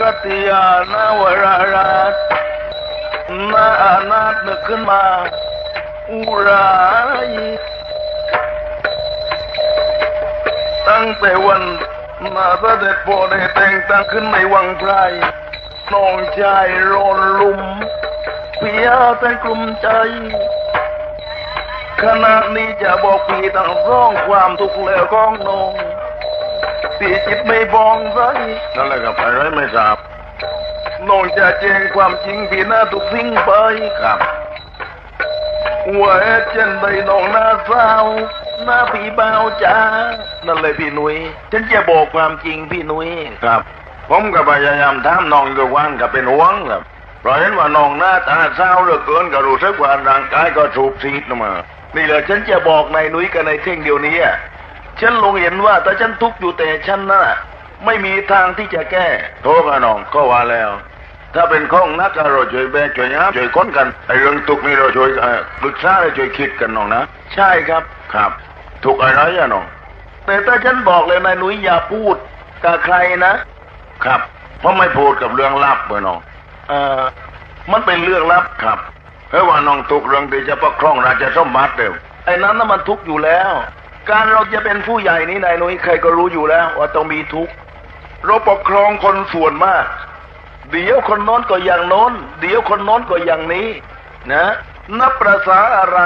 กติยานาวราราชนาอานาถนึกขึ้นมา อุรายตั้งแต่วันมาเสด็จพ่อได้แต่งตั้งขึ้นในวังไพรน้องชายรอนลุมเพียแต่กลุ่มใจขณะนี้จะบอกพี่ตั้งร้องความทุกข์แล้วของนองีจิตไม่บองใจนั่นแหละครับอะไรไม่ทราบน้องจะแจ้งความจริงพี่หน้าทุกสิ่งไปครับว่าเช่นใดน้องหน้าเศร้าหน้าพี่เบาจ้านั่นเลยพี่หนุยฉันจะบอกความจริงพี่หนุยครับ ผมก็พยายามถามน้องทุกวันก็เป็นห่วงครับเพราะเห็นว่าน้องหน้าตาเศร้าเหลือเกินก็รู้สึกว่าร่างกายก็สูบซีดมานี่แหละฉันจะบอกนายนุ้ยกับนายเท่งเดียวนี้อะ ฉันลงเห็นว่าถ้าฉันทุกข์อยู่แต่ฉันน่ะไม่มีทางที่จะแก้โทษกันน้องก็ว่าแล้ว ถ้าเป็นข้องนักก็เราช่วยแบกช่วยย้ำช่วยค้นกันไอ้เรื่องทุกนี่เราช่วยเอ่อปรึกษาช่วยคิดกันน้องนะใช่ครับครับ ทุกอะไรอะน้องแต่ถ้าฉันบอกเลยนายหนุยอย่าพูดกับใครนะ ครับ เพราะไม่พูดกับเรื่องลับเบอน้องเอ่อมันเป็นเรื่องลับครับเพราะว่าน้องทุกเรื่องที่จะปกครองราชสมบัติเดียวไอ้นั้นน่ะมันทุกข์อยู่แล้ว การเราจะเป็นผู้ใหญ่นี่นายหนุยใครก็รู้อยู่แล้ว ว่าต้องมีทุกข์เราปกครองคนส่วนมาก เดี๋ยวคนโน้นก็อย่างโน้น เดี๋ยวคนโน้นก็อย่างนี้ นะนับประษาอะไร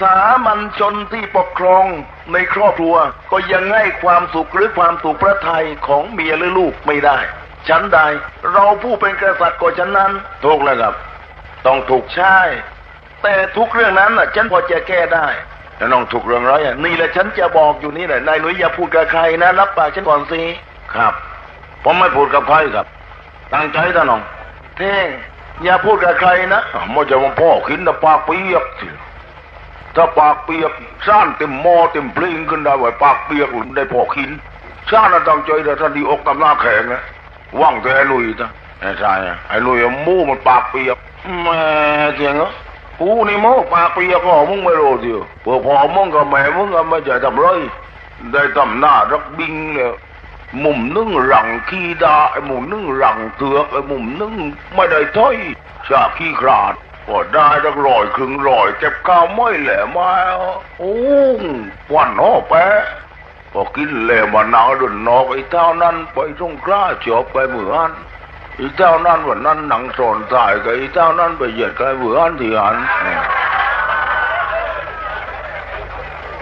สามัญชนที่ปกครองในครอบครัว ก็ยังให้ความสุขหรือความสุขพระทัยของเมียหรือลูกไม่ได้ฉันใด เราผู้เป็นกษัตริย์ก็ฉันนั้นทุกแล้วครับ ต้องถูกใช่ แต่ทุกเรื่องนั้นน่ะฉันพอจะแก้ได้ แล้วน้องถูกข์เรื่องอะไรอะนี่แหละฉันจะบอกอยู่นี่แหละนายหนุ่ยอย่าพูดกับใครนะ รับปากฉันก่อนสิครับ ผมไม่พูดกับใครครับ ตั้งใจนะน้อง เท่งอย่าพูดกับใครนะอะไม่ใช่ว่าพ่อขินแต่ปากเปียกสิถ้าปากเปียกซ่านเต็มหม้อเต็มปลิงขึ้นได้ไว้ปากเปียกหลุนได้พ่อขินซ่านน่ะตั้งใจแต่ท่านดีอกตำหน้าแข็งนะว่างแต่ไอ้ลุยนะไอ้ชายอะไอ้ลุยอะมูมันปากเปียกแม่เจียงเหรอ กูนี่มูปากเปียกก็มึงไม่รู้สิเผื่อพอมึงกับแม่มึงก็ไม่จะทำไรได้ทำหน้ารักบิงเลยมุมนึงหลังขี้ดาไอ้มุมนึงหลังเถือกไอ้มุมนึงไม่ได้ถ้อยชาขี้ขลาดก็ได้รักรอยครึ่งรอยเจ็บข้าวไม่แหละมาโอ้วันหอแปะพอกินแหล่มาหนาวดุนนอกไอ้เท่านั้นไปตรงกล้าจอบไปเหมือน อ้เท่านั้นวันนั้นหนังสอนตายกับไอ้เท่านั้นไปเหยียดกับไอ้เหมือนที่หัน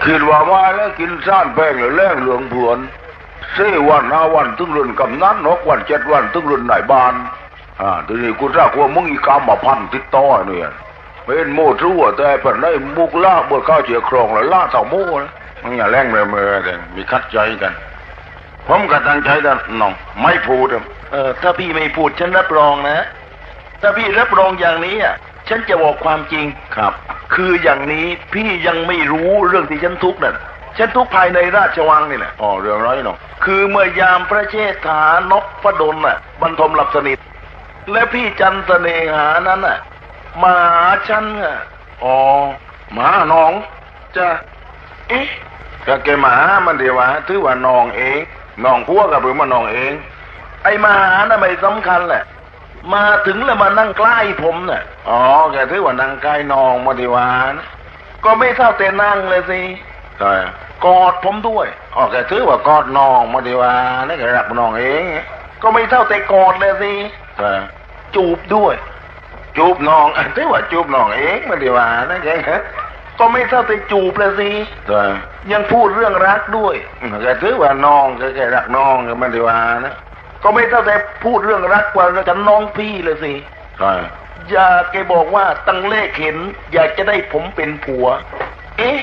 คิดว่ามาแล้วกินซ่านแป้งหรือแรงเหลืองผวนสี่วันห้าวันถึงรุ่นกำนันหกวันเจ็ดวันถึงรุ่นนายบ้านอ่าทีนี้กูถ้าควมึงอีกำมาพันติดต่อเนี่ยเป็นโมทั่วแต่เป็นได้มุกล่าบวข้าวเจียครองแล้วล่าเต่าโม่นะมึงอย่าแรงเมื่อเมื่อกันมีคัดใจกัน ผมก็ตั้งใจแต่น้องไม่พูดอะเออถ้าพี่ไม่พูดฉันรับรองนะ ถ้าพี่รับรองอย่างนี้อะฉันจะบอกความจริงครับ คืออย่างนี้พี่ยังไม่รู้เรื่องที่ฉันทุกข์นั่นฉันทุกข์ภายในราชวังนี่แหละอ๋อเรื่องไรน้องคือเมื่อยามพระเชษฐานพดลน่ะบรรทมหลับสนิท และพี่จันเสน่หานั้นน่ะมาหาฉันอะอ๋อหมาน้องจะเอ๊ะก็แกหมามันเดียวว่าถือว่าน้องเอง น้องพัวกับหรือมาน้องเอง ไอ้มาหาน่ะไม่สำคัญแหละ มาถึงแล้วมานั่งใกล้ผมน่ะ อ๋อแกถือว่านางกายน้องมาดีวานะก็ไม่เท่าแต่นั่งเลยสิใช่กอดผมด้วยอ๋อแกถือว่ากอดน้องมาดีวานี่แกรักน้องเอง ก็ไม่เท่าแต่กอดเลยสิใช่จูบด้วย จูบน้องถือว่าจูบน้องเองมาดีวานะแก ก็ไม่เท่าแต่จูบเลยสิใช่ยังพูดเรื่องรักด้วยแกถือว่าน้องแกแกรักน้องแกมาดีวานะก็ไม่เท่าแต่พูดเรื่องรักกว่ากับน้องพี่เลยสิใช่อย่าแกบอกว่าตั้งเลขเห็น อยากจะได้ผมเป็นผัว เอ๊ะ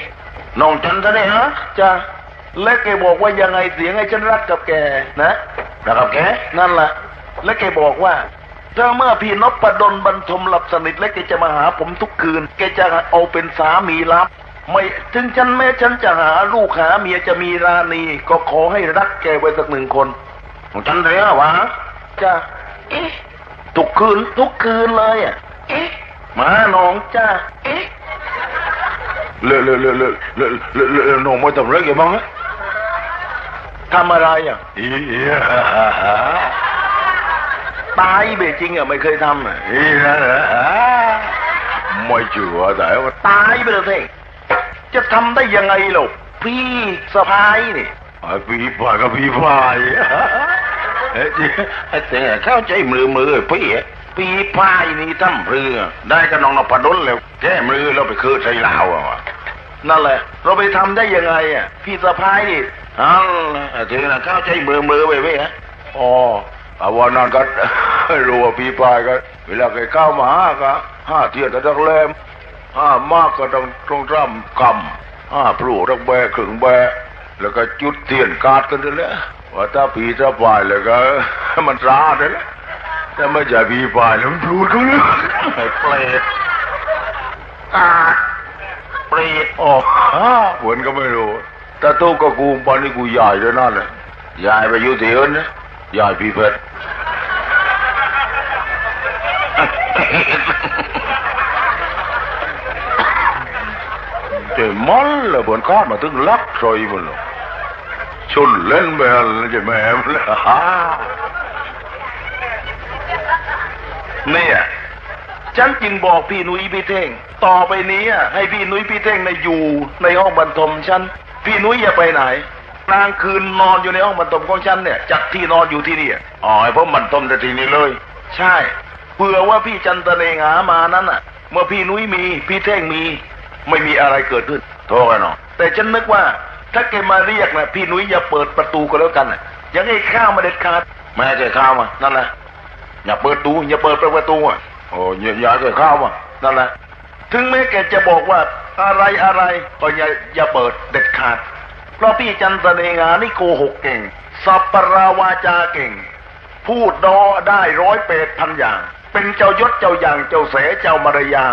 น้องจันทร์เนี่ยฮะจะและแกบอกว่ายังไงเสียงให้ฉันรักกับแกนะรักกับแกนั่นแหละและแกบอกว่า ถ้าเมื่อพี่นพดลบรรทมหลับสนิทและแกจะมาหาผมทุกคืน แกจะเอาเป็นสามีลับ ไม่ถึงฉันแม้ฉันจะหาลูกหาเมียจะมีราณี ก็ขอให้รักแกไว้สักหนึ่งคนน้องจันทร์เนี่ยวะจ้าเอ๊ะทุกคืนทุกคืนเลยอะเอ๊ะหมาน้องจ้าเอ๊ะเลอะเลอะเลอะเลอะเลอะเลอะเลอะน้องไม่ทำอะไรแกบ้างฮะทำอะไรอะอี ตายเบจริงอะไม่เคยทำอะนี่นะเหรอไม่เชื่อแต่ว่าตายไปเลยเท่งจะทำได้ยังไงหรอกพี่สะพายนี่ไอ้พี่พายกับพี่พายเอ้ยแต่เข้าใจมือมือพี่อะพี่พายนี่ทำเรือ ได้กับน้องนพดลแล้วแก้มือแล้วไปคือใช้ลาวอะนั่นแหละ เราไปทำได้ยังไงอะพี่สะพายนี่อันเธอน่ะเข้าใจมือมือไปพี่ฮะอ๋อ อาวันนั้นก็รู้ว่าพี่พายก็ เวลาแกเข้ามาหาก็ห้าเทียนแต่ดักแรมห้ามากก็ต้องต้องร่ำกำห้าพลูต้องแบกขึงแบกแล้วก็จุดเทียนกาดกันเลยแหละว่าถ้าพี่จะพายแล้วก็มันร้าเลยแหละถ้าไม่ใช่พี่พายแล้วมันพลูดกันเลยไอ้เปรตกาดเปรตออกเหมือนก็ไม่รู้แต่ตู้ก็กูปานนี้กูใหญ่เลยนั่นแหละใหญ่ไปอยู่ที่อื่นนะ ใหญ่พี่เพชรเจ๋มันเลยบนคาดมาถึงลักซอยมันเลยชนเล่นไปอะไรจะแม่มันเลยเนี่ยฉันจึงบอกพี่นุ้ยพี่เท่ง ต่อไปนี้อะให้พี่นุ้ยพี่เท่งในอยู่ในห้องบรรทมฉัน พี่นุ้ยอย่าไปไหน กลางคืนนอนอยู่ในห้องบรรทมของฉันเนี่ยจัดที่นอนอยู่ที่นี่อ๋อไอ้พวกมันต้มแต่ทีนี้เลย ใช่เผื่อว่าพี่จันตะเนงหามานั้นอะ เมื่อพี่นุ้ยมี พี่เท่งมี ไม่มีอะไรเกิดขึ้น โทษกันเนาะแต่ฉันนึกว่า ถ้าแกมาเรียกนะพี่นุ้ยอย่าเปิดประตูก็แล้วกันอยังให้ข้าวมาเด็ดขาดแม่จะข้าวมานั่นแหละอย่าเปิดตูอย่าเปิดประตูอะโอ้ยอย่าจะข้าวมานั่นแหละถึงแม้แกจะบอกว่าอะไรอะไรก็อย่าอย่าเปิดเด็ดขาด เพราะพี่จันตะเนงานี่โกหกเก่ง สัพปราวาจาเก่ง พูดดอได้ร้อยเปดพันอย่าง เป็นเจ้ายศเจ้าอย่างเจ้าเสเจ้ามารยา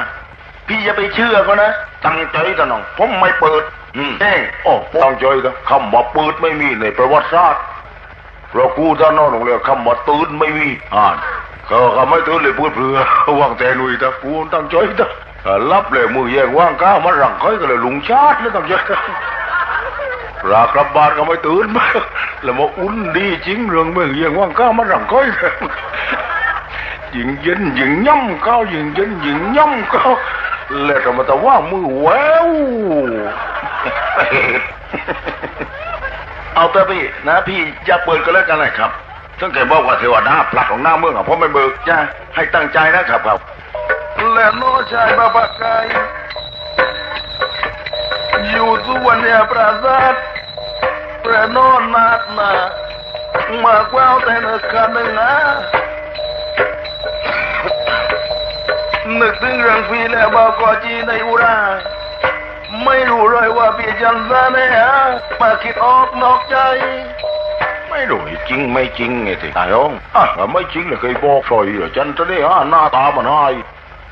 พี่อย่าไปเชื่อเขานะตั้งใจตะน้องผมไม่เปิดอืมเอ้โอ้ตั้งใจตะคำว่าเปิดไม่มีในประวัติศาสตร์เพราะกูท่านนอนโรงเรียนคำว่าตื่นไม่มีอ่านก็เขาไม่ตื่นเลยพูดเพื่อว่างแต่หนุ่ยตะกูตั้งใจตะอ่ารับเลยมือแย่งว่างก้าวมารังค่อยก็เลยลุงชาติแล้วตั้งใจ รากลับบ้านก็ไม่ตื่นมาแล้วมาอุ่นดีจริงเรื่องเมืองเยี่ยงว่างก้าวมารังค่อยยิงเย็นยิงย่ำก้าวยิงเย็นยิงย่ำก้าวแล้วก็มาแต่ว่ามือแววเอาเถอะพี่นะพี่อย่าเปิดก็แล้วกันนะครับซึ่งแกบอกว่าเทวดาผลักของหน้าเมืองอะเพราะไม่เบิกจ้าให้ตั้งใจนะครับครับและโนชายบาบากาย อยู่สุวรรณปราสาทประนอนนาดนามากแววแต่นึกคันหนึ่งนะนึกถึงเรื่องพี่และบอกอจีในอุราไม่รู้เลยว่าพี่จันทร์เนี่ยมาคิดออกนอกใจ ไม่รู้จริงไม่จริงไงที่ตายองอะไม่จริงเลยเคยบอกซอยเหรอฉันจะได้อะหน้าตามันให้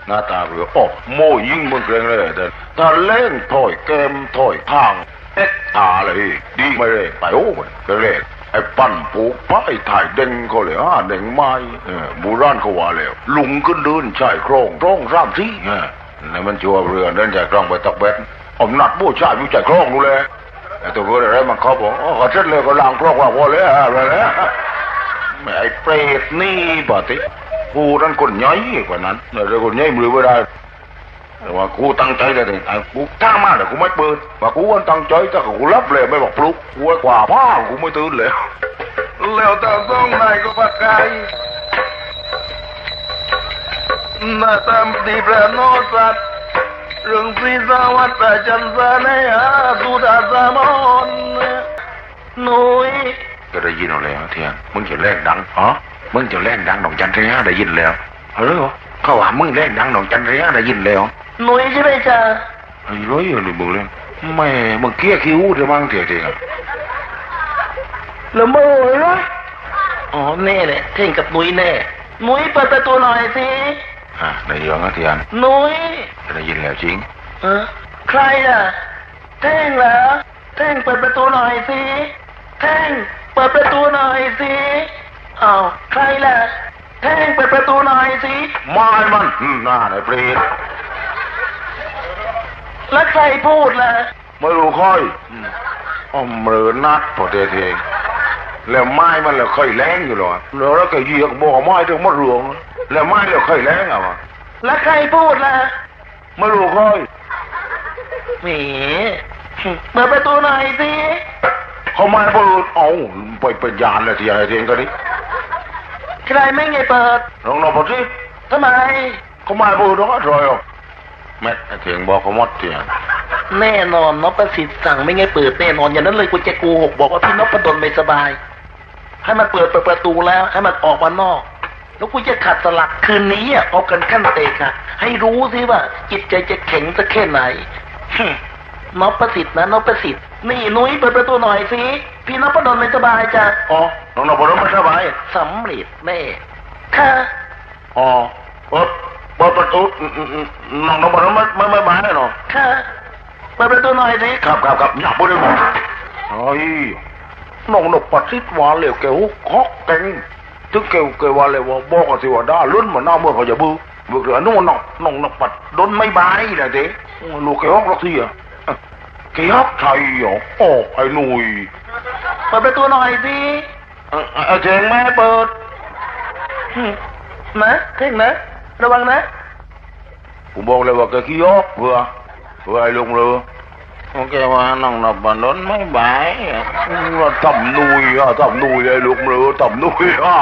หน้าตาเรือโอ้โมยิงมึงเกรงเลยแต่ถ้าเล่นถอยแกมถอยทางเอ็ดตาเลยดีไม่เลยไปโอ้มันก็เลยไอ้ปั้นผูกป้ายถ่ายเด้งเขาเลยอะเด้งไม้เออบูรานเขาว่าแล้วลุงขึ้นเดินใช่โครงโครงสามที่เออแล้มันชัวเรือเดินจากคลองไปตักเบ็ดอมนัดบูชาอยู่จากคลองดูเลยไอ้ตัวเกิดอะไรมันเขาบอกอ๋อเขาเช็ดเลยก็ล้างครกว่าพอเลยอะไรแล้วไอ้เปรตนี่ปะติ กูนั่นคนย่อยกว่านั้นเนี่ยเดี๋ยวคนย่อยมือไม่ได้แต่ว่ากูตั้งใจแต่ไอ้กูท่ามาแต่กูไม่เปิดว่ากูวันตั้งใจแต่กูรับเลยไม่บอกปลุกกูไอ้กว่าผ้ากูไม่ตื่นเลยแล้วแต่ต้องนายก็ปากไก่หน้าตามดีประโนสัตว์เรื่องสีสวัสดิ์แต่จันทร์เนี่ยสุดาสามอนหนุยก็ได้ยินเอาแล้วเทียนมึงจะแรงดังฮะ มึงจะแรงดังดอกจันทรียได้ยินแล้วเฮ้ยเขาว่ามึงแรงดังดอกจันทรียได้ยินแล้วหนุยใช่ไหมจ๊ะไอ้ร้อยเลยมึงเลยไม่มึงเกี้ยคิ้วเดี๋ยวมั้งเถียเถียแล้วโมยเหรออ๋อแน่เลยเท่งกับหนุยแน่หนุยเปิดประตูหน่อยสิอะในเรื่องนะเทียนหนุยได้ยินแล้วจริงเออใครอะเท่งเหรอเท่งเปิดประตูหน่อยสิเท่งเปิดประตูหน่อยสิ อ้าวใครล่ะเท่งเปิดประตูหน่อยสิไม่มันอืมน่าไอ้เปรตแล้วใครพูดล่ะไม่รู้ค่อยอ๋อมือนัดพอเทเทแล้วไม้มันแล้วค่อยแรงอยู่หรอแล้วแล้วก็เหยียกบอกไม้ถึงมดหลวง แล้วไม้แล้วค่อยแรงอะวะแล้วใครพูดล่ะไม่รู้ค่อยแหมเปิดประตูหน่อยสิเขาไม้เปิดเอาไปเป็นยานเลยทีอะไรเทียงกัน นี่ใครไม่ไงเปิดลองนอนพอสิทำไมเขาไม้เปิดน้องอะไรอะแม่เทียงบอกเขาหมดเทียงแน่นอนนพประสิทธิ์สั่งไม่ไงเปิดแน่นอนอย่างนั้นเลยกูจะโกูหกบอกว่าพี่นพดลไม่สบาย ให้มันเปิดเปิดประตูแล้วให้มันออกมานอก แล้วกูจะขัดสลักคืนนี้อะเอากันขั้นเตะค่ะให้รู้สิว่า จิตใจจะแข็งสักแค่ไหนฮึนพประสิทธิ์นะนพประสิทธิ์นี่นุ้ยเปิดประตูหน่อยสิพี่นพดลไม่สบายจ้ะอ๋อ น้องนอนพอน้องไม่สบายสำเร็จแน่ค่ะอ๋อเปิดเปิดประตูอืมอืมอืมน้องนอนพอน้องไม่ไม่ไม่มาแน่นอนค่ะเปิดประตูหน่อยสิครับครับครับหนักไปเลยเฮ้ยน้องนกปัดซิดวานเหลวแกวคอกแกงถึงแกวแกวว่าเลยว่าบอกกันสิว่าด้าลุ้นมาหน้าเมื่อเขาจะบื้อเบื่อเหลือนู่นน้องน้องนกปัดโดนไม่บายเลยเด้ลูกแกฮอกลักที่อะแกฮอกไทยเหรอโอ้ไอ้หนุ่ยเปิดประตูหน่อยสิ เอ่อเอ่อเจงแม่เปิดฮึนะเท่งนะระวังนะผมบอกเลยว่าแกขี้ฮอกเพื่อเพื่อไอ้ลุงเรือโอเคว่าน้องนกปัดโดนไม่บายว่าทำหนุ่ยอะทำหนุ่ยไอ้ลุงเรือทำหนุ่ยอะ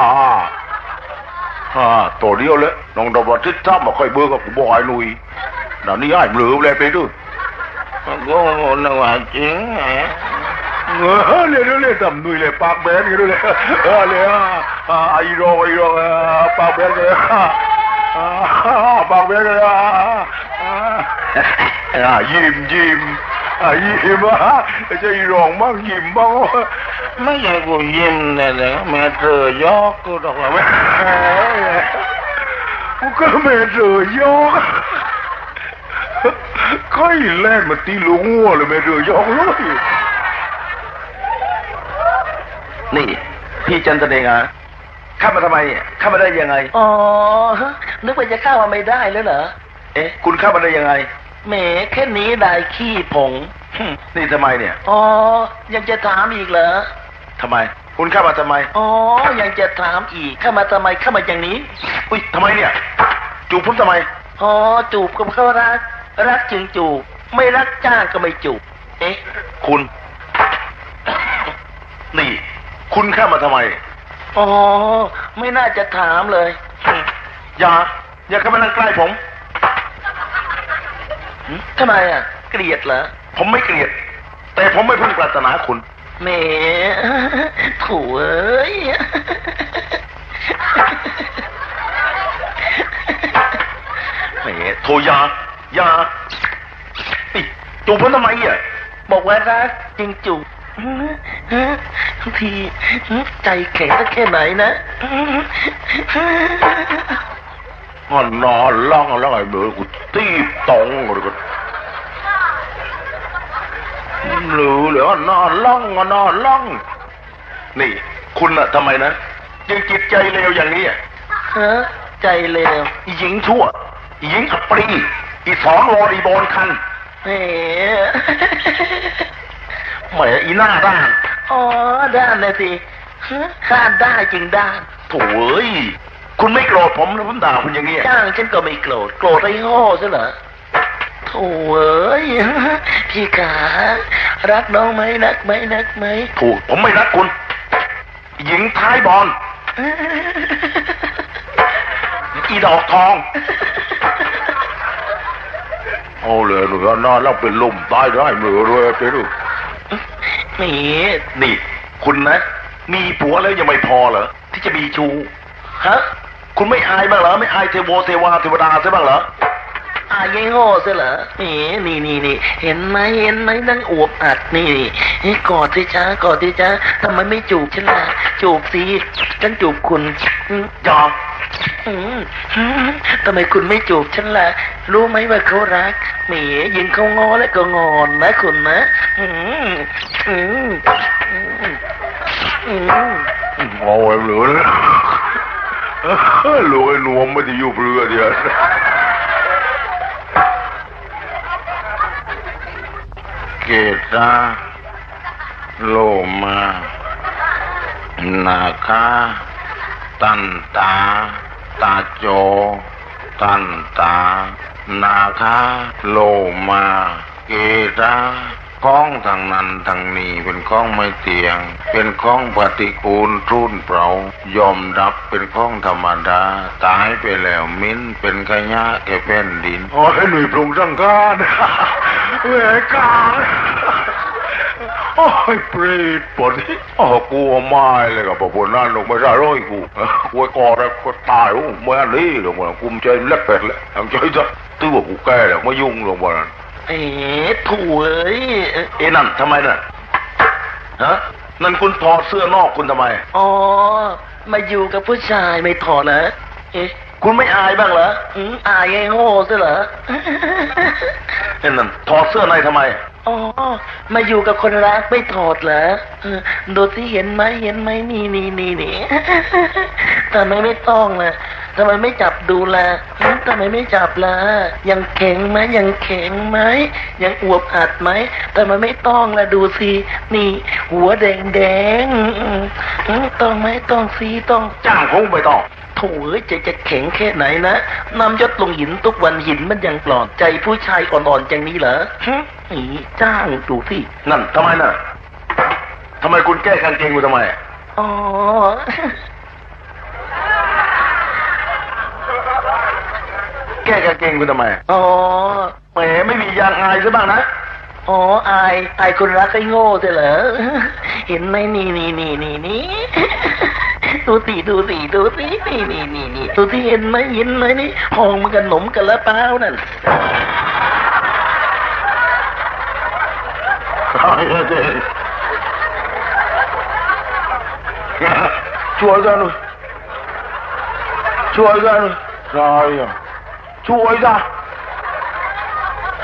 ฮ่าตัวเดียวเลยน้องดอกทิศถ้ามาค่อยเบื่อกับกูบอกไอ้หนุ่ยเดี๋ยวนี้ไอ้เบลือเลยไปดูก็นึกว่าจริงไง เออเลยเลยเลยทำหนุ่ยเลยปากแบนกันเลยเออเลยอะไอ้รอไอ้รอปากแบนเลยปากแบนเลยอะยิ้มยิ้มอะยิ้มอะจะอีรองบ้างยิ้มบ้างไม่ใช่กูยิ้มเนี่ยเลยแม่เธอยอกกูดอกว่าไม่กูก็แม่เธอยอกค่อยแล่นมาตีลูกงัวเลยแม่เธอยอกเลย นี่พี่จันทเนงอะข้ามาทำไมเนี่ยข้ามาได้ยังไง อ๋อ นึกว่าจะเข้ามาไม่ได้แล้วเหรอ เอ๊ะ คุณเข้ามาได้ยังไงแหมแค่นี้ได้ขี้ผงหึนี่ทำไมเนี่ย อ๋อ ยังจะถามอีกเหรอทำไม คุณเข้ามาทำไม อ๋อ ยังจะถามอีก เข้ามาทำไม เข้ามาอย่างนี้ อุ้ยทำไมเนี่ย จูบผมทำไม อ๋อ จูบกับเขารัก รักจึงจูบ ไม่รักจ้างก็ไม่จูบ เอ๊ะ คุณ นี่ คุณเข้ามาทำไม อ๋อ ไม่น่าจะถามเลยหึอย่า อย่าเข้ามานั่งใกล้ผมหึทำไมอะ เกลียดเหรอ ผมไม่เกลียด แต่ผมไม่พึ่งปรารถนาคุณแหมโถูเอ้ยแหมโทรยาอยานี่จูบผมทำไมอะ บอกว่ารักจริงจูบ ทีใจแข็งสักแค่ไหนนะงอนนอนล่องแล้วไอ้เบือกูตีบตรงเลยกูหรือเหลือนอนล่องนอนล่อง นี่ คุณอะทำไมนะยังจิตใจเลวอย่างนี้อะฮะใจเลวหญิงชั่วหญิงอัปรีอีสอนวอรีโบนคันแห มแหมอีหน้าด้าน อ๋อ ด้านนะสิฮะด้านได้จริงด้านโถ่เอ้ยคุณไม่โกรธผมนะผมด่าคุณอย่างนี้อะจ้างฉันก็ไม่โกรธ โกรธไอ้โง่ซะเหรอโถ่เอ้ยพี่ขารักน้องไหมรักไหมรักไหมถูกผมไม่รักคุณ หญิงท้ายบอลอีดอกทอง เอาเลยหนูนอนแล้วเป็นลมตายได้เหมือเลยไปดู นี่นี่ คุณนะ มีผัวแล้วยังไม่พอเหรอที่จะมีชูฮะคุณไม่อายบ้างเหรอไม่อายเทโวเทวาเทวดาใช่บ้างเหรออายายโง่ซะเหรอเอ๋นี่นี่นี่เห็นไหมเห็นไหมนั่งอวบอัดนี่นี่กอดสิจ้ากอดสิจ้าทำไมไม่จูบฉันล่ะจูบสิฉันจูบคุณอืมยอมอืมอืม ทำไมคุณไม่จูบฉันล่ะ รู้ไหมว่าเขารักแหมยิงเขางอแล้วก็งอนนะคุณนะอืมอืมอืมอืมโอ้ยเหลือเลยลูกไอ้หนวมไม่ได้อยู่เรือเดียวเกตาโลมานาคาตันตา ตาโจ ตันตา นาคาโลมา เกตาข้องทางนั้นทางนี้เป็นข้องไม่เตียง เป็นข้องปฏิกูลรุ่นเปล่ายอมรับเป็นข้องธรรมดา ตายไปแล้วมิ้นเป็นขยะแก่แผ่นดินโอ้ยหนุ่ยปรุงร่างกานแหวกา โอ้ยเปรตปวดโอ้กูเอาไม้เลยกับพวกนั้นลงไม่ได้ร้อยกูกูไอ้กอแล้วก็ตายโอ้เมื่อนี้ลงมากุมใจเล็กเป็ดเลยทำใจซะตื้อว่ากูแก่แล้วไม่ยุ่งลงมานั้นเอ๋ถูเอ้ยเอ้นั่นทำไมน่ะฮะนั่นคุณถอดเสื้อนอกคุณทำไม อ๋อ มาอยู่กับผู้ชายไม่ถอดนะ เอ๊ะ คุณไม่อายบ้างเหรอ อืมอายไอ้โง่ซะเหรอเอ้นั่นถอดเสื้อในทำไม อ๋อ มาอยู่กับคนรักไม่ถอดเหรอดูสิเห็นไหมเห็นไหมนี่นี่นี่นี่ทำไมไม่ต้องล่ะทำไมไม่จับดูล่ะทำไมไม่จับล่ะยังแข็งไหมยังแข็งไหมยังอวบอัดไหมทำไมไม่ต้องล่ะดูสินี่ หัวแดงแดงต้องไหมต้องสิต้องจ้างคงไปต้อง ถ่เอ้ยใจจะแข็งแค่ไหนนะนำยศลงหินทุกวันหินมันยังปลอดใจผู้ชายอ่อนๆอย่างนี้เหรอฮึอีจ้างดูสินั่นทำไมน่ะทำไมคุณแก้กางเกงกูทำไมอ๋อแก้กางเกงกูทำไมอ๋อแหมไม่มียางอายซะบ้างนะอ๋ออายอายคนรักไอ้โง่ใช่เหรอเห็นไหมนี่นี่นี่นี่นี่ ดูสิดูสิดูสินี่นี่นี่นี่ดูสิเห็นไหมเห็นไหมนี่ห้องมันกันหนมกันละเปล่านั่นช่วยกันหน่อยช่วยกันหน่อยใช่ช่วยจ้ะ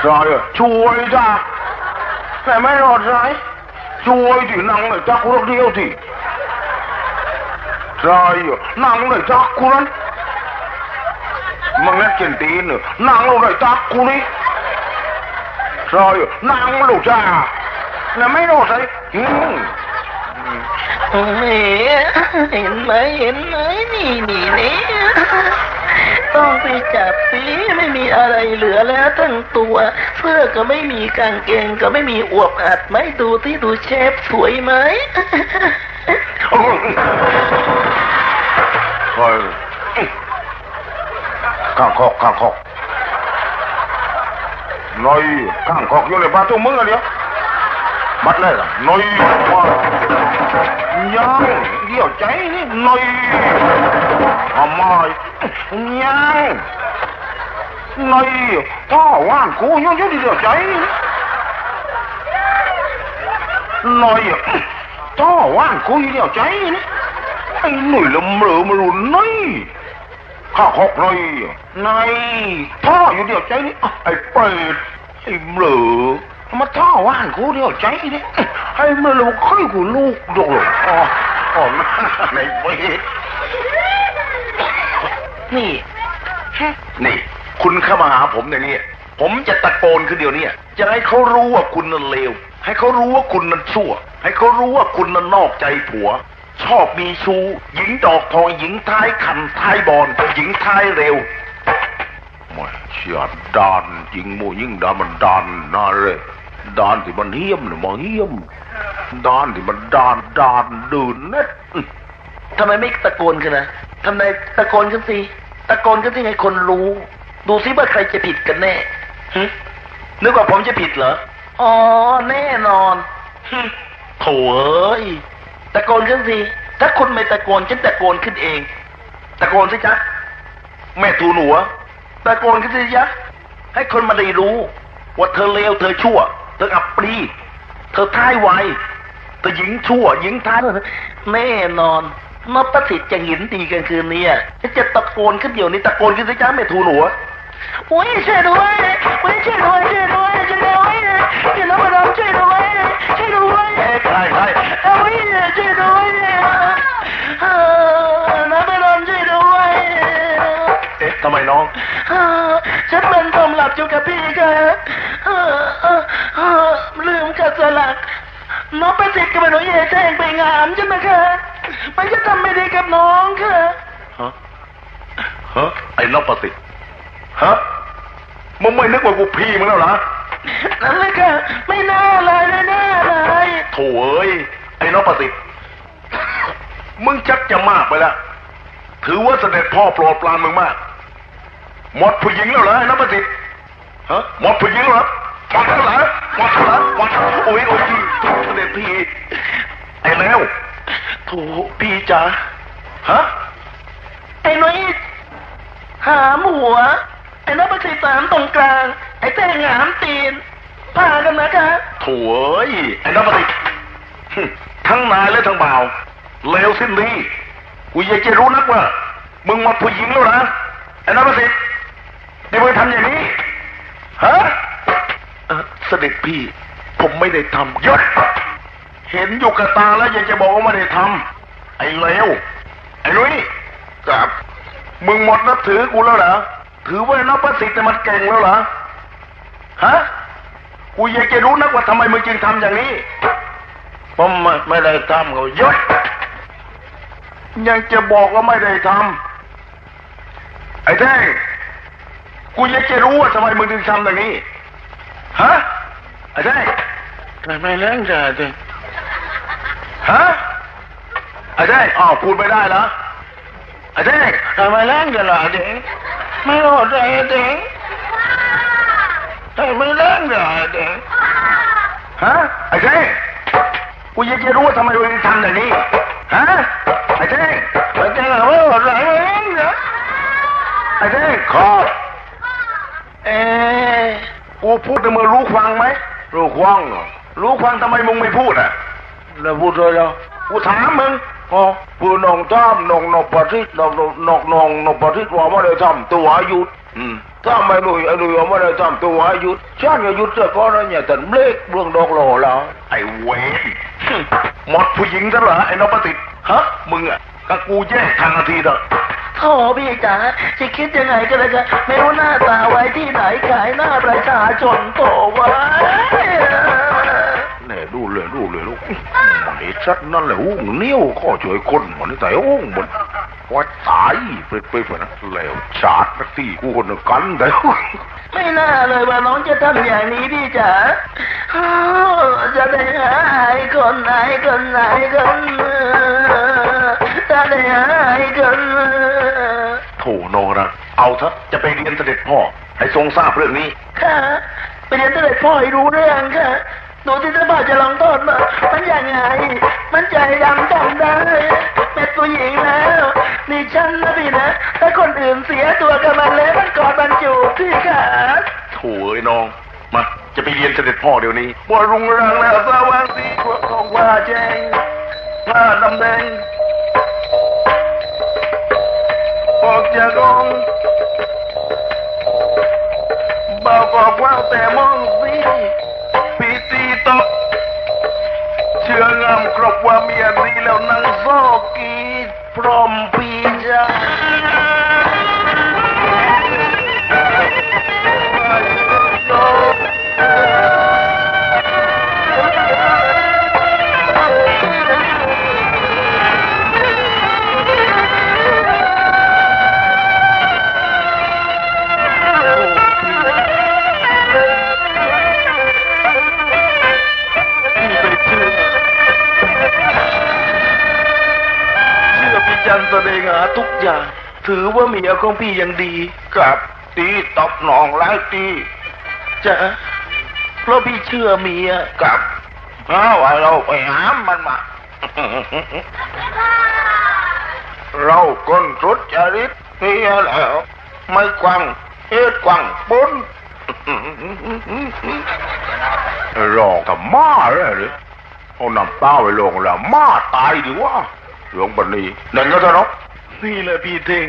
ใช่ช่วยจ้ะแต่ไม่รอดไรช่วยที่นั่งเลยจักรถเดียวที่ ใช่อะนั่งเลยจักกูนั้นมึงเล่นเกนตีนเนอะนั่งเลยจักกูนี่ใช่อะนั่งเลยจ้าแล้วไม่รอดไรอืมเฮ้ยเห็นไหมเห็นไหมนี่นี่นี่ต้องไปจับสิไม่มีอะไรเหลือแล้วทั้งตัวเสื้อก็ไม่มีกางเกงก็ไม่มีอวบอัดไหมดูที่ดูเชฟสวยไหม เฮ้ยข้างคอกข้างคอกน้อยข้างคอกอยู่ในบ้านตัวมึงอะ เดียวบัดเลยล่ะน้อว่ายังเดี๋ยวใจนี่น้อยทำไมยังน้อยถ้าว่านกูยังอยู่เดียวใจน้อยถ้าว่านกูอยู่เดี๋ยวใจนี่ไอ้หนุ่ยละเมอมารุนนี่ข้าหอกเลยนายท่ออยู่เดียวใจนี่อะไอ้เป็ดไอ้เหมอมาท่อว่านกูเดียวใจนี่ไอ้เมื่อเราค่อยกูลูกดกเลยอ๋ออ๋อในเป็ดนี่ฮนี่คุณเข้ามาหาผมในนี้ผมจะตะโกนขึ้นเดียวนี้จะให้เขารู้ว่าคุณนั้นเลว ให้เขารู้ว่าคุณนั้นชั่ว ให้เขารู้ว่าคุณนั้นนอกใจผัว ชอบมีชู้หญิงดอกทองหญิงท้ายขันท้ายบอลหญิงท้ายเร็วไม่เชียดดานจริงโมยิ่งดานมันดานน่าเลยดานที่มันเหี้ยมเนี่ยมันเหี้ยมดานที่มันดานดานดื่นเน็ดทำไมไม่ตะโกนกันนะทำไมตะโกนกันสิตะโกนกันสิให้คนรู้ ดูสิว่าใครจะผิดกันแน่หึนึกว่าผมจะผิดเหรออ๋อแน่นอนหึ โถ่เอ้ยตะโกนขึ้นสิถ้าคุณไม่ตะโกนฉันตะโกนขึ้นเอง ตะโกนสิจ๊ะแม่ทูหนัวตะโกนขึ้นสิจ๊ะให้คนมาได้รู้ ว่าเธอเลวเธอชั่ว เธออับปรีเธอท้ายไวเธอหญิงชั่ว หญิงท้ายแน่นอนนพสิทธิ์จะหินดีกันคืนนี้อะฉันจะตะโกนขึ้นเดี๋ยวนี้ตะโกนขึ้นสิจ๊ะแม่ทูหนัวโอ้ยช่วยด้วยโอ้ยช่วยด้วยช่วยด้วยช่วยด้วยช่วยน้องมาดองช่วยด้วยช่วยด้วย ใช่ช่วยด้วยเออน้องมาดองช่วยด้วยเอ๊ะทำไมน้อง ฉันเป็นตำหลับอยู่กับพี่ค่ะลืมกัดสลัก น้องไปติดกับหนูเย่แจ้งไปงามใช่ไหมคะมันจะทำไม่ดีกับน้องค่ะฮะฮะไอ้นพประสิทธิ์ฮะมึงไม่นึกว่ากูพี่มึงแล้วเหรอ นั่นเลยค่ะไม่น่าเลยไม่น่าเลยโถ่เอ้ยไอ้นพประสิทธิ์มึงชักจะมากไปแล้วถือว่าเสด็จพ่อโปรดปรานมึงมาก หมดผู้หญิงแล้วเหรอไอ้นพประสิทธิ์ฮะหมดผู้หญิงแล้วเหรอหมดแล้วเหรอหมดแล้วเหรอหมดโอ้ยโอ้ยเสด็จพี่ไอ้แล้วโถพี่จ๋าฮะไอ้น้อยหามหัว ไอ้นับประสิทธิ์สามตรงกลาง ไอ้แท่งหามตีนพากันนะคะโถ่เอ้ยไอ้นพประสิทธิ์หึทั้งนายและทั้งบ่าวเลวสิ้นดีกูอยากจะรู้นักว่า มึงหมดผู้หญิงแล้วนะไอ้นพประสิทธิ์นี่มึงทำอย่างนี้ฮะเอ่อเสด็จพี่ ผมไม่ได้ทำหยุดเห็นอยู่กับตาแล้วยังจะบอกว่าไม่ได้ทำไอ้เลวไอ้ลุยครับ มึงหมดนับถือกูแล้วเหรอ ถือว่านับประสิทธิ์เนี่ยมันเก่งแล้วเหรอฮะกูอยากจะรู้นักว่าทำไมมึงจึงทำอย่างนี้ผมไม่ไม่ได้ทำเขาหยุดยังจะบอกว่าไม่ได้ทำไอ้แท่งกูอยากจะรู้ว่าทำไมมึงถึงทำอย่างนี้ฮะไอ้แท่งทำไมเลี้ยงจ่าจริงฮะไอ้แท่งอ้าวพูดไม่ได้เหรอไอ้แท่งทำไมเลี้ยงจ่าจริง ไม่รู้ใจจริงทำไมเลี้ยงจ่าจริงฮะไอ้แท่งกูอยากจะรู้ว่าทำไมมึงถึงทำอย่างนี้ฮะไอ้แท่งมันจะไม่รู้ใจไม่เลี้ยงจ่าไอ้แท่งขอเอ๊ะกูพูดแต่มึงรู้ฟังไหมรู้ฟังเหรอรู้ฟังทำไมมึงไม่พูดอะแล้วพูดเลยแล้วกูถามมึงอ๋อ ผู้นองจ้ามนองนกปฏิษนองนกนกนองนกปฏิษว่าไม่ได้ทำตัวหยุดถ้าไม่รู้ไอ้รู้ว่าไม่ได้ทำตัวหยุดฉันก็หยุดเสียก่อนนะเนี่ยแต่เบรกเรื่องดอกหล่อแล้วไอ้เวนหมดผู้หญิงซะเหรอไอ้นพประสิทฮะมึงอะกับกูแยกทางนาทีเถอะโธ่พี่จ๋าจะคิดยังไงก็แล้วกันไม่รู้หน้าตาไว้ที่ไหนขายหน้าประชาชนโตไว้ แน่ดูเลยดูเลยลูกมันไอ้ชัดนั่นแหละอุ้งเนี้ยวข้อช่วยคนมันแต่อุ้งมันว่าตายไปไปไปนะแล้วชาดนักที่กูคนกันแต่ไม่น่าเลยว่าน้องจะทำอย่างนี้พี่จ๋าจะได้หาไอ้คนไหนคนไหนคนจะได้หาไอ้คนโถโนนะเอาเถอะจะไปเรียนเสด็จพ่อให้ทรงทราบเรื่องนี้ค่ะไปเรียนตั้งแต่พ่อให้รู้เรื่องค่ะ หนูที่จะพ่อจะลองโทษมามันยังไง มันใจดำจำได้ เป็นผู้หญิงแล้วนี่ฉันนะพี่นะถ้าคนอื่นเสียตัวกับมันแล้วมันกอดมันจูบพี่ค่ะโถเอ้ยน้อง มา จะไปเรียนเสด็จพ่อเดี๋ยวนี้ว่ารุงรังแล้วสว่างสีพวกของว่าแจงผ้าดำแดงออกจากองบอกบอกว่าแต่มองสี ตีตเชื่องามครบว่าเมียดีแล้วนั่งโซกีดพร้อมปีจา ชื่อพี่จันแสดงหาทุกอย่าง ถือว่าเมียของพี่ยังดีกับตีตบหนองไล่ตีจ้ะเพราะพี่เชื่อเมียกับเอาไว้เราไปหามันมา เราคนสุดจริตเฮียแล้วไม่กวังเฮ็ดกวังปุ้นรอกับมาเลยหรือเอาน้ำตาไปลงแล้วมาตายดีวะ หลวงบันนี้นั่นก็จะรบนี่แหละพี่เท่ง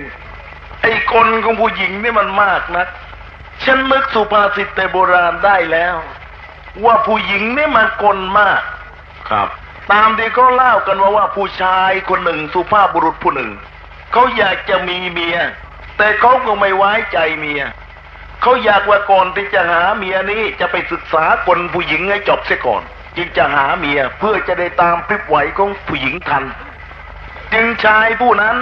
ไอ้คนของผู้หญิงนี่มันมากนะ ฉันนึกสุภาษิตแต่โบราณได้แล้ว ว่าผู้หญิงนี่มันกลมาก ครับ ตามที่เขาเล่ากันว่าว่าผู้ชายคนหนึ่งสุภาพบุรุษผู้หนึ่งเขาอยากจะมีเมีย แต่เขาก็ไม่ไว้ใจเมียเขาอยากว่าก่อนที่จะหาเมียนี้จะไปศึกษาคนผู้หญิงให้จบเสียก่อน จึงจะหาเมียเพื่อจะได้ตามพริบไหวของผู้หญิงทัน จึงชายผู้นั้น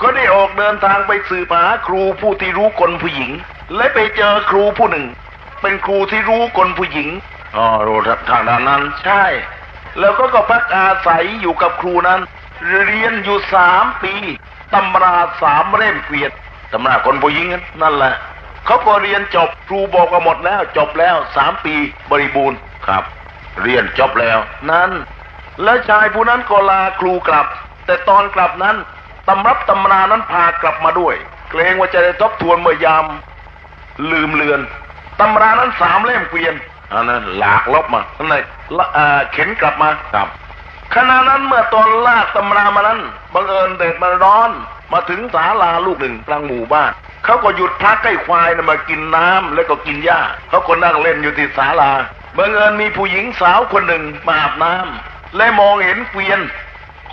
ก็ได้ออกเดินทางไปสืบหาครูผู้ที่รู้กลผู้หญิง และไปเจอครูผู้หนึ่ง เป็นครูที่รู้กลผู้หญิงอ๋อรู้ทางด้านนั้นใช่ แล้วก็ก็พักอาศัยอยู่กับครูนั้น เรียนอยู่สามปีตำราสามเล่มเกวียนตำราคนผู้หญิงนั้นนั่นแหละเขาก็เรียนจบครูบอกว่าหมดแล้วจบแล้วสามปีบริบูรณ์ครับ เรียนจบแล้ว นั้น แล้วชายผู้นั้นก็ลาครูกลับ แต่ตอนกลับนั้นตำรับตำรานั้นพากลับมาด้วย เกรงว่าจะได้ทบทวนเมื่อยามลืมเลือนตำรานั้นสามเล่มเกวียนอันนั้นหลากลบมานั่นเลยละอ่าเข็นกลับมาครับขณะนั้นเมื่อตอนลากตำรามานั้นบังเอิญเด็ดมันร้อน มาถึงศาลาลูกหนึ่งกลางหมู่บ้านเขาก็หยุดพักให้ควายนะมากินน้ำแล้วก็กินหญ้าเขาก็นั่งเล่นอยู่ที่ศาลาบังเอิญมีผู้หญิงสาวคนหนึ่งมาอาบน้ำและมองเห็นเกวียน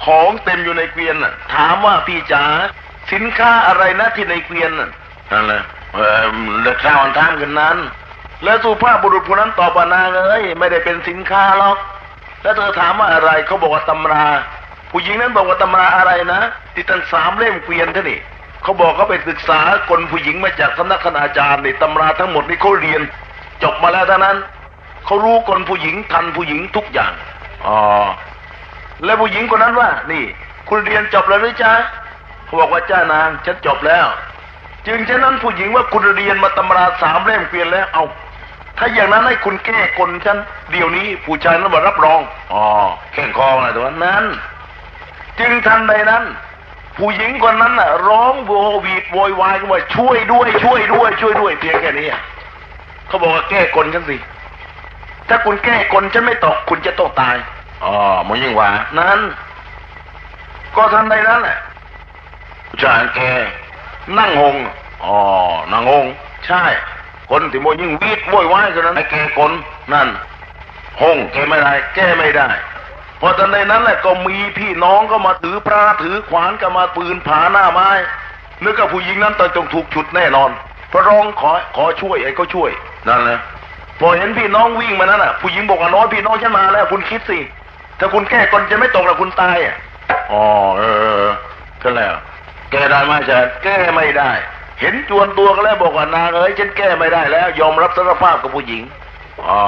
ของเต็มอยู่ในเกวียนน่ะ ถามว่าพี่จ๋าสินค้าอะไรนะที่ในเกวียนน่ะนั่นแหละเออเด็กข้าวอันท่ามกันนั้น แล้วสุภาพบุรุษผู้นั้นตอบว่านางเอ้ยไม่ได้เป็นสินค้าหรอกแล้วเธอถามว่าอะไรเขาบอกว่าตำรา ผู้หญิงนั้นบอกว่าตำราอะไรนะที่ตั้งสามเล่มเกวียนเท่านี่เขาบอกเขาไปศึกษาคนผู้หญิงมาจากสำนักคณาจารย์ในตำราทั้งหมดนี่เขาเรียน จบมาแล้วเท่านั้นเขารู้คนผู้หญิงทันผู้หญิงทุกอย่างอ๋อ แล้วผู้หญิงคนนั้นว่า นี่ คุณเรียนจบแล้วหรือจ๊ะเขาบอกว่าจ้านางฉันจบแล้ว จึงฉะนั้นผู้หญิงว่าคุณเรียนมาตำราสามเล่มเกวียนแล้วเอา ถ้าอย่างนั้นให้คุณแก้กลฉันเดี๋ยวนี้ผู้ชายนั้นมารับรองอ๋อแข่งคออะไรตัวนั้นนั้น จึงทันใดนั้น ผู้หญิงคนนั้นน่ะ ร้องโววีดโวยวายกันว่าช่วยด้วย ช่วยด้วย ช่วยด้วยเพียงแค่นี้เขาบอกว่าแก้กลฉันสิถ้าคุณแก้กลฉันไม่ตกคุณจะต้องตาย อ๋อมันยิ่งกว่า นั้น ก็ทันใดนั้นแหละผู้ชายแกนั่งหงอ๋อนั่งหงใช่ คนที่โมยิ่งวีดโวยวายกันนั้นไอ้แกคนนั่นหงแกไม่ได้ แก้ไม่ได้เพอตอนในนั้นแหละก็มีพี่น้องก็มาถือพระถือขวานก็มาปืนผาหน้าไม้นึกว่าผู้หญิงนั้นต้องต้องถูกฉุดแน่นอนเพราะร้องขอขอช่วยไอ้ก็ช่วยนั่นแหละพอเห็นพี่น้องวิ่งมานั้นอะ ผู้หญิงบอกว่าน้อยพี่น้องฉันมาแล้วคุณคิดสิ ถ้าคุณแก้ก่อนจะไม่ตกแล้วคุณตายอะอ๋อเออก็แล้ว แกได้ไหมอาจารย์แก้ไม่ได้ เห็นจวนตัวก็แล้วบอกว่านางเอ้ยฉันแก้ไม่ได้แล้ว ยอมรับสารภาพกับผู้หญิงอ๋อ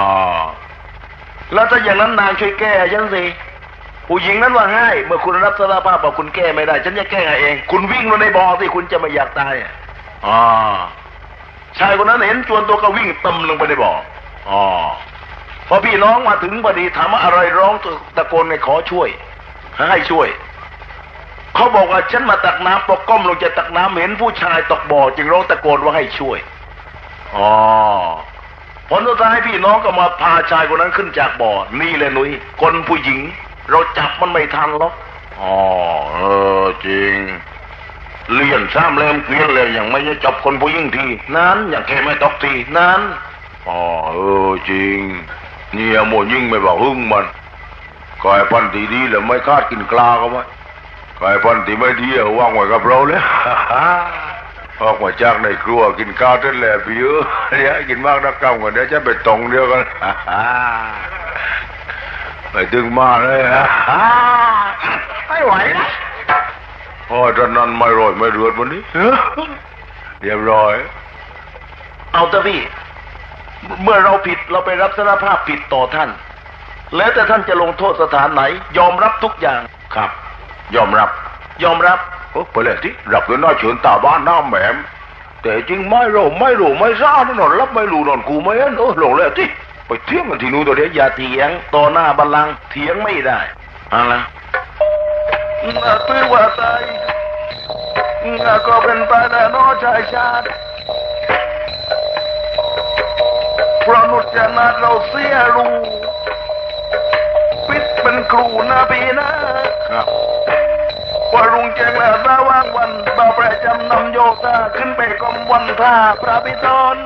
แล้วถ้าอย่างนั้นนางช่วยแก้ฉันสิผู้หญิงนั้นว่าให้เมื่อคุณรับสารภาพว่าคุณแก้ไม่ได้ ฉันจะแก้เอง คุณวิ่งลงในบ่อสิคุณจะไม่อยากตายอะอ๋อชายคนนั้นเห็นจวนตัวก็วิ่งตำลงไปในบ่ออ๋อ พอพี่น้องมาถึงพอดีถามว่าอะไรร้องตะโกนให้ขอช่วย ให้ช่วย เขาบอกว่าฉันมาตักน้ำปกก้มลงจะตักน้ำเห็นผู้ชายตกบ่อจึงร้องตะโกนว่าให้ช่วยอ๋อผลสุดท้ายพี่น้องก็มาพาชายคนนั้นขึ้นจากบ่อ นี่แหละหนุยคนผู้หญิง เราจับมันไม่ทันหรอกอ๋อเออจริงเลี่ยนซ้ำเล่มเกลียนเลยยังไม่ได้จับคนผู้หญิงที นั้นอย่างแค่ไม่ตกที นั้นอ๋อเออจริง นี่ยโมยิ่งไม่บอกหึ่งมันกายพันธุ์ที่ดีแล้วไม่คาดกินกลาก็ไหมกายพันธุ์ที่ไม่ดีเอาวางไว้กับเราเลยออกมาจากในครัวกินข้าวทั้งแหล่พี่เออเนี่ยกินมากนักกำกันเดี๋ยวจะไปตรงเดียวกันไปดึงมาเลยฮะไม่ไหวนะโอ้ยตอนนั้นไม่รอยไม่เรือดวันนี้เรียบร้อย เอาเถอะพี่ เมื่อเราผิดเราไปรับสารภาพผิดต่อท่าน แล้วแต่ท่านจะลงโทษสถานไหน ยอมรับทุกอย่างครับ ยอมรับ ยอมรับเออไปเลยที่รับเงินน้อยเฉินตาบ้านหน้าแหมมแต่จริงไม่รู้ไม่รู้ไม่ทราบนอนรับไม่รู้นอนกูไม่เห็นเออหลงเลยที่ไปเที่ยงกันที่นู้นตัวเดียวอย่าเถียงต่อหน้าบัลลังก์เถียงไม่ได้อะไรน่าตื้อว่าตายน่าก็เป็นไปได้น้อชายชาติ เพราะนุจนาเราเสียรู้ปิดเป็นครูนะพี่นะครับว่ารุงแจงแล้วตาว่างวันบ่าวประจำนำโยธาขึ้นไปกรมวันท่าพระพิธร